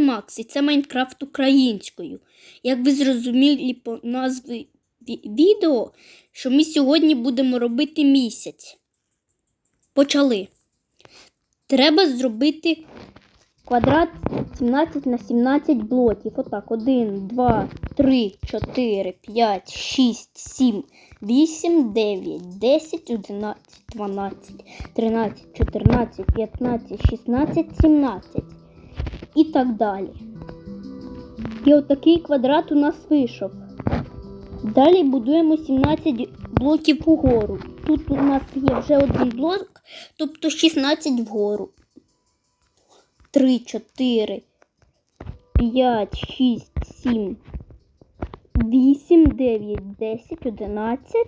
Макс, і це Майнкрафт українською. Як ви зрозуміли по назві відео, що ми сьогодні будемо робити місяць. Почали. Треба зробити квадрат 17 на 17 блоків. Отак. 1, 2, 3, 4, 5, 6, 7, 8, 9, 10, 11, 12, 13, 14, 15, 16, 17 і так далі. І отакий квадрат у нас вийшов. Далі будуємо 17 блоків угору. Тут у нас є вже один блок, тобто 16 вгору. 3, 4, 5, 6, 7, 8, 9, 10, 11,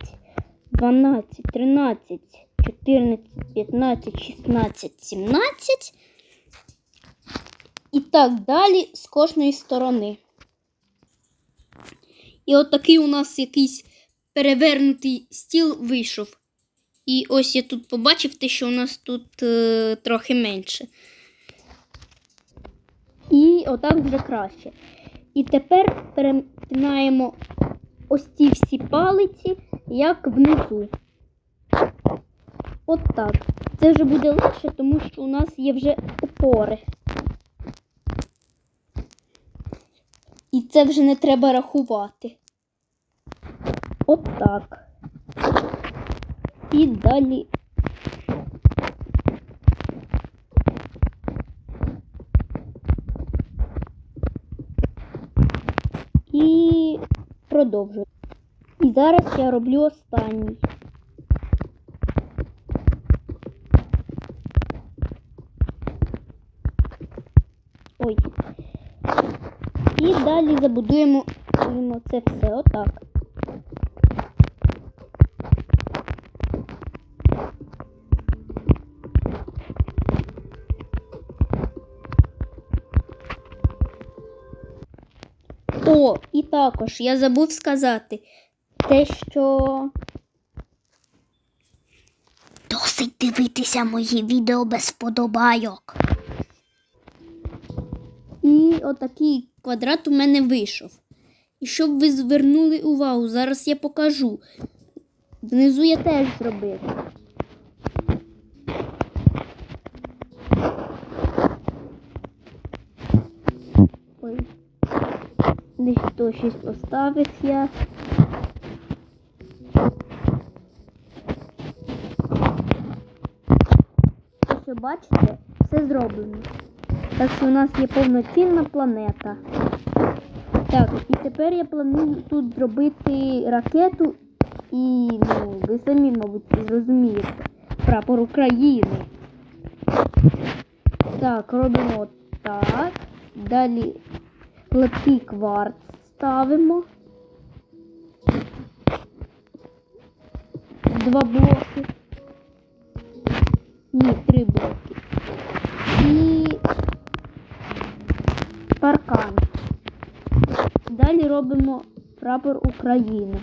12, 13, 14, 15, 16, 17 і так далі з кожної сторони. І от такий у нас якийсь перевернутий стіл вийшов. І ось я тут побачив те, що у нас тут е, трохи менше. І отак вже краще. І тепер перетинаємо ось ці всі палиці, як внизу. От так. Це вже буде легше, тому що у нас є вже опори. І це вже не треба рахувати. От так. І далі. І продовжую. І зараз я роблю останній. Ой. І далі забудуємо це все отак. О, і також я забув сказати те, що Досить дивитися мої відео без вподобайок. І отакий квадрат у мене вийшов. І щоб ви звернули увагу, зараз я покажу. Внизу я теж зробив. Ой. Десь то щось поставив я. Ось бачите, все зроблено. Так що у нас є повноцінна планета. Так, і тепер я планую тут зробити ракету і, ну, ви самі, мабуть, зрозумієте. Прапор України. Так, робимо так. Далі легкий кварц ставимо. Два блоки. Паркан. Далі робимо прапор України.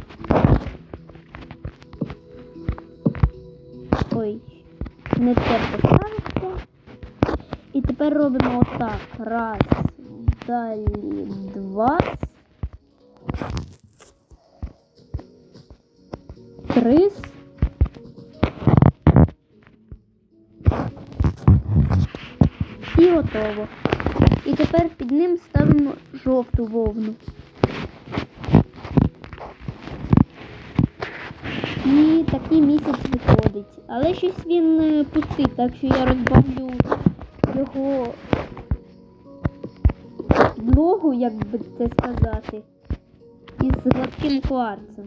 Ой, не те поставиться. І тепер робимо отак. Раз, далі два. Три. І готово. І тепер під ним ставимо жовту вовну. І такий місяць виходить. Але щось він е, пустий, так що я розбавлю його підлогу, як би це сказати, із гладким кварцем.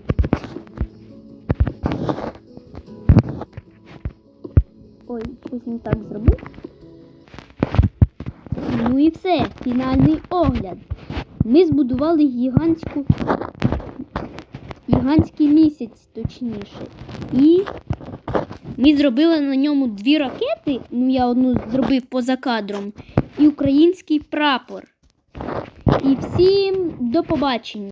Ой, щось не так зробив. Ну і все, фінальний огляд. Ми збудували гігантську гігантський місяць, точніше. І ми зробили на ньому дві ракети. Ну, я одну зробив поза кадром, і український прапор. І всім до побачення.